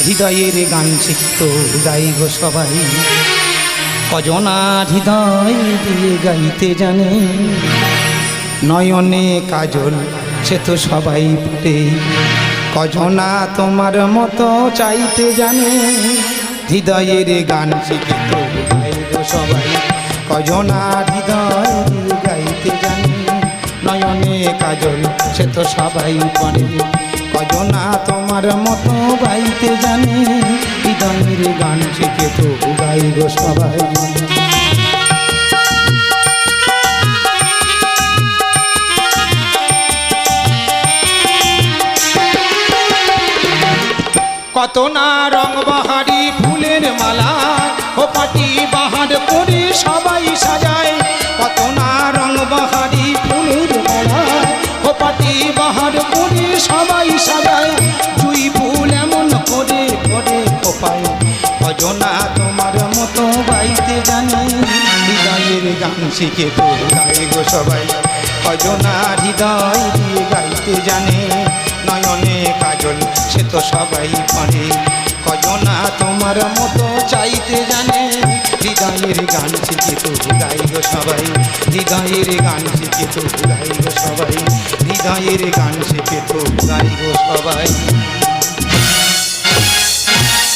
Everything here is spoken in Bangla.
হৃদয়ের গান শিখত গাই গো সবাই। কজনা হৃদয় দিয়ে গাইতে জানে। নয়নে কাজল, সে তো সবাই পারে কজনা তোমার মতো চাইতে জানে। হৃদয়ের গান শিখিত গাই গো সবাই। কজনা হৃদয় দিয়ে গাইতে জানে। নয়নে কাজল, সে তো সবাই পারে কজনা তোমার মতো গাইতে জানে হৃদয়ের গান শিখে তো গাই গো সবাই। কত না রং বাহারি ফুলের মালা, ও পাটি বাহার করে সবাই সাজায়। কত না রং বাহারি ফুলের মালা, ও পাটি বাহার করে সবাই সাজায়। খোপায় অজনা তোমার মতো গাইতে জানে। হৃদয়ের গান শিখে তো গাই গো সবাই। অজনা হৃদয় দিয়ে গাইতে জানে। নয়নে কাজল সে তো সবাই পারে কজনা তোমার মতো চাইতে জানে। হৃদয়ের গান শিখে তো গাই গো সবাই। হৃদয়ের গান শিখে তো গাই গো সবাই। হৃদয়ের গান শিখে তো গাই গো সবাই।